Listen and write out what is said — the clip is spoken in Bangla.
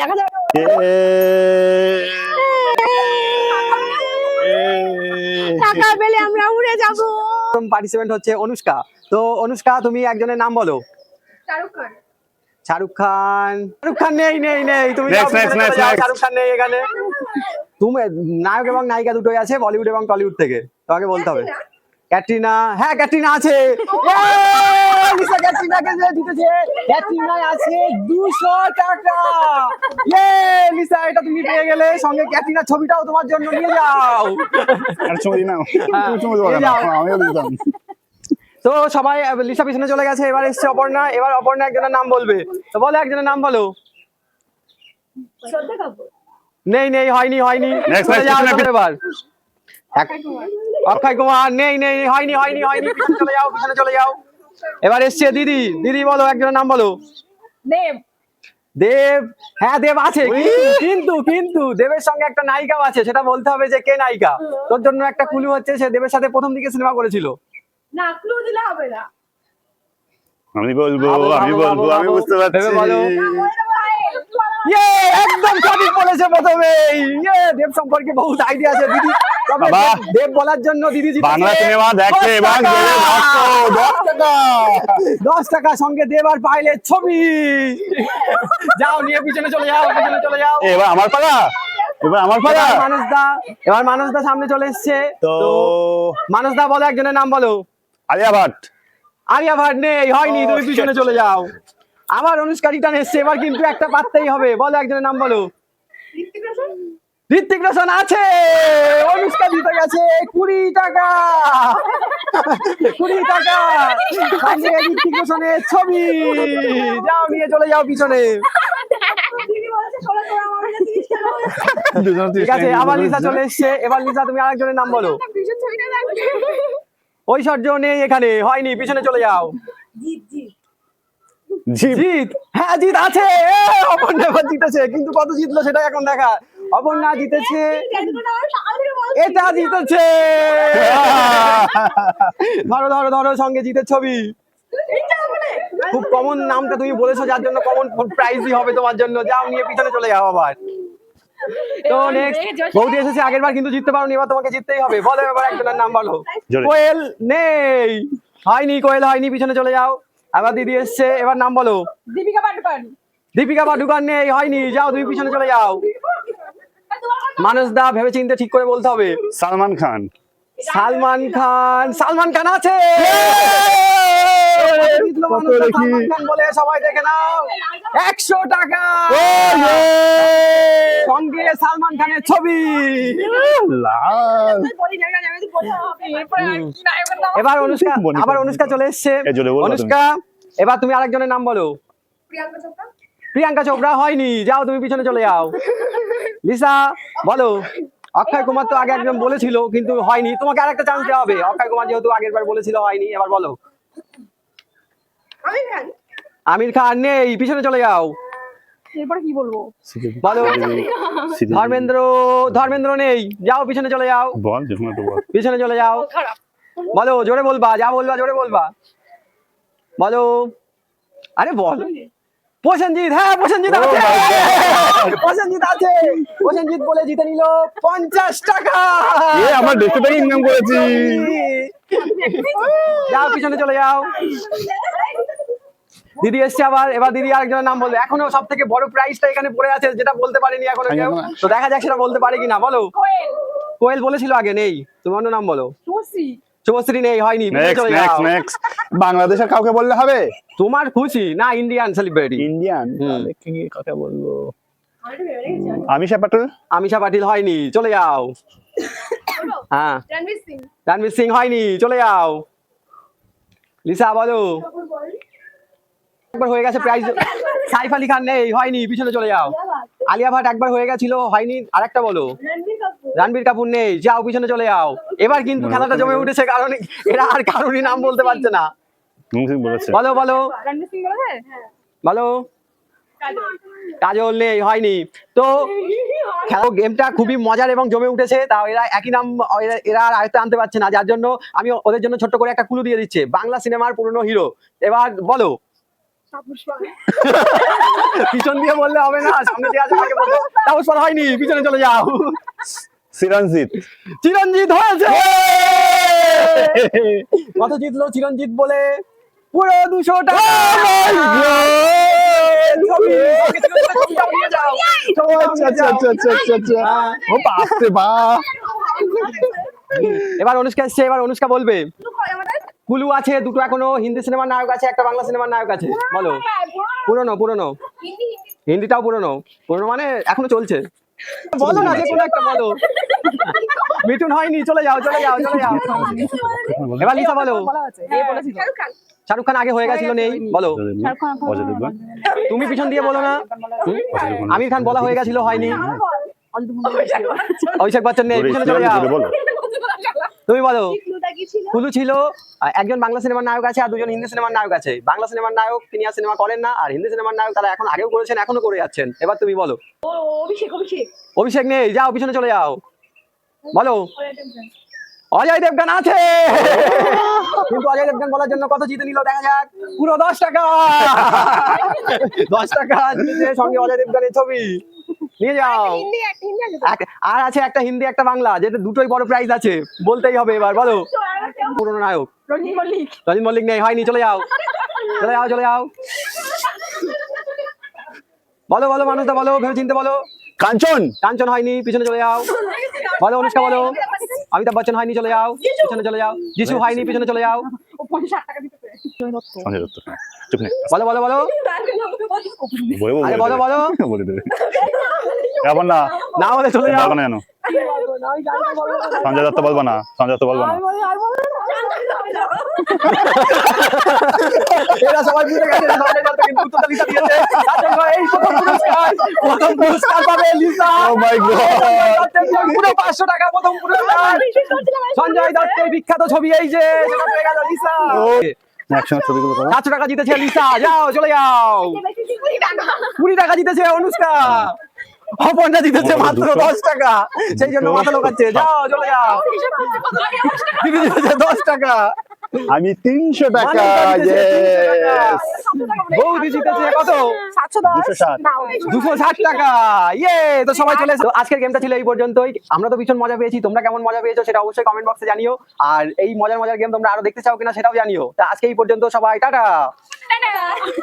দেখা যাবে টাকা পেলে আমরা উড়ে যাব। পার্টিসিপেন্ট হচ্ছে অনুষ্কা। তো অনুষ্কা তুমি একজনের নাম বলো। শাহরুখ খান। শাহরুখ খান। শাহরুখ খান নেই নেই নেই। তুমি. শাহরুখ খান নেই এখানে। তুমি নায়ক এবং নায়িকা দুটোই আছে বলিউড এবং টলিউড থেকে। তোমাকে বলতে হবে। ক্যাটরিনা। হ্যাঁ ক্যাটরিনা আছে! লিসা ক্যাটরিনাকে যে জিতেছে ক্যাটরিনায় আছে দুশো টাকা। ইয়ে লিসা এটা তুমি পেয়ে গেলে। সঙ্গে ক্যাটরিনার ছবিটাও তোমার জন্য নিয়ে যাও। আর চুমুদি না তুমি চুমুদি বলো এই না যাও। আমিও দিতাম। তো সবাই লিসা পিছনে চলে গেছে। এবার এসছে অপর্ণা। এবার অপর্ণা একজনের নাম বলবে। তো বলো একজনের নাম বলো। নেই নেই হয়নি হয়নি। এবার। অক্ষয় কুমার নেই নেই হয়নি হয়নি হয়নি। পিছনে চলে যাও পিছনে চলে যাও। এবার এসছে দিদি। দিদি বলো একজনের নাম বলো। দেব। দেব? হ্যাঁ দেব আছে। কিন্তু- কিন্তু দেবের সঙ্গে একটা নায়িকাও আছে সেটা বলতে হবে যে কে নায়িকা? তোর জন্য একটা কুলু হচ্ছে সে দেবের সাথে প্রথম দিকে সিনেমা করেছিল। না ক্লু দিলে হবে না। আমি বলব আমি বলব আমি বুঝতে পারছি। ইয়ে একদম সঠিক বলেছে প্রথমে। ইয়ে দেব সম্পর্কে বহুত আইডিয়া আছে দিদি। বাবা। দেব- বলার জন্য দিদি বাংলা সিনেমা দেখে এবং দশ টাকা। সঙ্গে দেব আর পাইলে ছবি। যাও নিয়ে পিছনে চলে যাও পিছনে চলে যাও। এবার আমার পালা। এবার আমার পালা। এবার মানুষ দা এবার মানুষ দা সামনে চলে এসছে। তো মানুষ দা বলো একজনের নাম বলো। আলিয়া ভাট। আরিয়া ভাট নেই হয়নি তুমি Oh, পিছনে চলে যাও। আবার অনুষ্কা রিটার্ন এসছে এবার কিন্তু একটা পাততেই হবে। বলো একজনের নাম বলো? ঋত্বিক রোশন আছে। অনুষ্কা জিতে গেছে। কুড়ি টাকা। কুড়ি টাকা। সঙ্গে ঋত্বিক রোশনের ছবি। যাও নিয়ে চলে যাও পিছনে। ঠিক আছে আবার লিসা চলে এসছে। এবার লিসা তুমি আরেকজনের নাম বলো। ঐশ্বর্য নেই এখানে হয়নি পিছনে চলে যাও। জিৎ। জিত হ্যাঁ জিত আছে। অপর্ণা জিতেছে। কিন্তু কত জিতলো সেটা এখন দেখা অপর্ণা জিতেছে। এটা জিতেছে। ধরো ধরো ধরো সঙ্গে জিতের ছবি। খুব কমন নামটা তুমি বলেছ যার জন্য কমন প্রাইজই হবে তোমার জন্য। যাও নিয়ে পিছনে চলে যাও আবার। তো নেক্সট বৌদি এসেছে আগের বার কিন্তু জিততে পারোনি এবার তোমাকে জিততেই হবে। বলো এবার একজনের নাম বলো। কোয়েল নেই। হয়নি কোয়েল হয়নি পিছনে চলে যাও। আবার দিদি এসছে এবার নাম বলো। দীপিকা পাডুকোন। দীপিকা পাডুকান নেই হয়নি। যাও তুমি পিছনে চলে যাও? মানুষ দা ভেবে চিন্তে ঠিক করে বলতে হবে। সালমান খান। সালমান খান সালমান খান আছে। বলে সবাই দেখে নাও। একশো টাকা। সঙ্গে সালমান খানের ছবি? এবার অনুষ্কা আবার অনুষ্কা চলে এসছে। অনুষ্কা এবার তুমি আরেকজনের নাম বলো। প্রিয়াঙ্কা চোপড়া? প্রিয়াঙ্কা চোপড়া হয়নি। যাও তুমি পিছনে চলে যাও। লিসা বলো। অক্ষয় কুমার তো আগে একজন বলেছিল কিন্তু হয়নি। তোমাকে আরেকটা চান্স দেওয়া হবে। অক্ষয় কুমার যেহেতু আগের বার বলেছিল হয়নি। এবার বলো। আমির খান। নেই। পিছনে চলে যাও। এরপরে কি বলব? বলো। ধর্মেন্দ্র ধর্মেন্দ্র নেই। যাও পিছনে চলে যাও। একটু বল। পিছনে চলে যাও। বলো জোরে বলবা যা বলবা জোরে বলবা। বলো। আরে বল। প্রসেনজিৎ হ্যাঁ প্রসেনজিৎ Oh আছে। প্রসেনজিৎ আছে। প্রসেনজিৎ বলে জিতে নিল পঞ্চাশ টাকা। আমার দেখতে থেকে ইনকাম করেছি। যাও পিছনে চলে যাও। দিদি এসছে আবার এবার দিদি আরেকজনের নাম বলবে। এখনও সব থেকে বড় প্রাইসটা এখানে পড়ে আছে যেটা বলতে পারেনি এখনও কেউ। তো দেখা যাক সেটা বলতে পারে কিনা বলো। কোয়েল। কোয়েল বলেছিল আগে নেই। তোমার অন্য নাম বলো। শুভশ্রী নেই হয়নি বাংলাদেশের কাউকে বললে হবে? তোমার খুশি না ইন্ডিয়ান সেলিব্রিটি ইন্ডিয়ান বলব? পাটল? আমিষা পাটিল হয়নি চলে যাও। হ্যাঁ। রণবীর সিং। রণবীর সিং হয়নি চলে যাও। লিসা বলো। একবার হয়ে গেছে প্রাইজ সাইফ আলী খান। নেই হয়নি পিছনে চলে যাও। আলিয়া ভাট। একবার হয়ে গেছিল হয়নি আরেকটা বলো। রণবীর কাপুর নেই যাও পিছনে চলে যাও। এবার কিন্তু খেলাটা জমে উঠেছে কারণ এরা আর কারোরই নাম বলতে পারছে না। বলো বলো। হ্যাঁ। বলো। কাজল নেই হয়নি। তো খেলা গেমটা খুবই মজার এবং জমে উঠেছে তাও এরা একই নাম এরা- আর আয়ত্তে আনতে পারছে না যার জন্য আমি ওদের জন্য ছোট্ট করে একটা কুলু দিয়ে দিচ্ছে। বাংলা সিনেমার পুরনো হিরো এবার বলো। পিছন দিয়ে বললে হবে না সামনে দিয়ে তাপস পাল হয়নি পিছনে চলে যাও। সিরানজিৎ চিরঞ্জিত হয়েছে কত জিতলো চিরঞ্জিত বলে পুরো দুশো টাকা আচ্ছা আচ্ছা। আচ্ছা আচ্ছা আচ্ছা হ্যাঁ। এবার অনুষ্কা এসছে এবার অনুষ্কা বলবে। কুলু আছে দুটো এখনও হিন্দি সিনেমার নায়ক আছে একটা বাংলা সিনেমার নায়ক আছে বলো হ্যাঁ, পুরনো পুরনো হিন্দি, হিন্দি। হিন্দিটাও পুরনো পুরনো মানে এখনও চলছে বলো না যে কোনো একটা বলো। মিঠুন হয়নি চলে যাও চলে যাও চলে যাও। এবার লিসা বলো। শাহরুখ খান। আগে হয়ে গেছিল নেই। বলো। তুমি পিছন দিয়ে বলো না? আমির খান বলা হয়ে গেছিল হয়নি। অভিষেক বচ্চন নেই পিছনে চলে যাও। তুমি বলো? কুলু ছিল একজন বাংলা সিনেমার নায়ক আছে আর দুজন হিন্দি সিনেমার নায়ক আছে। বাংলা সিনেমার নায়ক তিনি আর সিনেমা করেন না আর হিন্দি সিনেমার নায়ক তারা এখন আগেও করেছেন এখনও করে যাচ্ছেন। এবার তুমি বলো। অভিষেক, অভিষেক। অভিষেক নেই যাও পিছনে চলে যাও। বলো। অজয় দেবগান। আছে! কিন্তু অজয় দেবগান বলার জন্য কত জিতে নিল দেখা যাক। পুরো দশ টাকা! দশ টাকা জিতেছে সঙ্গে অজয় দেবগানের ছবি। নিয়ে যাও। আর আছে একটা হিন্দি একটা বাংলা যেটা দুটোই বড় প্রাইজ আছে। বলতেই হবে এবার বলো। পুরনো নায়ক। রঞ্জিত মল্লিক। রজিন মল্লিক নেই হয়নি চলে যাও। চলে যাও চলে যাও। বলো বলো মানুষটা বলো ভেবে চিনতে বলো। কাঞ্চন! কাঞ্চন হয়নি পিছনে চলে যাও। বলো অনুষ্কা বলো। অমিতাভ বচ্চন হয়নি চলে যাও। পিছনে চলে যাও। যিশু হয়নি পিছনে চলে যাও। হ্যাঁ, বলো বলো বলো। বলো বলো। বলে দেবে। এবার না। না বলে চলে যাও। না সঞ্জয় দত্ত বলব না। সঞ্জয় দত্ত বলব না। এরা সবাই বুঝে গেছে সবাই কিন্তু দিয়েছে এই প্রথম পুরস্কার। প্রথম পুরস্কার পাবে লিসা। ও মাই গড পুরো পাঁচশো টাকা প্রথম পুরস্কার। সঞ্জয় দত্তের বিখ্যাত ছবি এই যে সেটা পেয়ে গেল লিসা। একসঙ্গে ছবিগুলো করো সাতশো টাকা জিতেছে লিসা। যাও চলে যাও। কুড়ি টাকা জিতেছে অনুষ্কা। অপনটা জিতেছে মাত্র দশ টাকা। সেই জন্য মাথা লোকাচ্ছে। যাও চলে যাও। দিদি দশ টাকা। আমি তিনশো টাকা 300 টাকা। yes! বৌদি জিতেছে কত? দুশো। ষাট। না, দুশো ষাট টাকা। ইয়ে তো সবাই চলে এসো। আজকের গেমটা ছিল এই পর্যন্তই। আমরা তো ভীষণ মজা পেয়েছি। তোমরা কেমন মজা পেয়েছ সেটা অবশ্যই কমেন্ট বক্সে জানিও। আর এই মজার মজার গেম তোমরা আরও দেখতে চাও কিনা সেটাও জানিও। তা আজকে এই পর্যন্ত সবাই টাটা।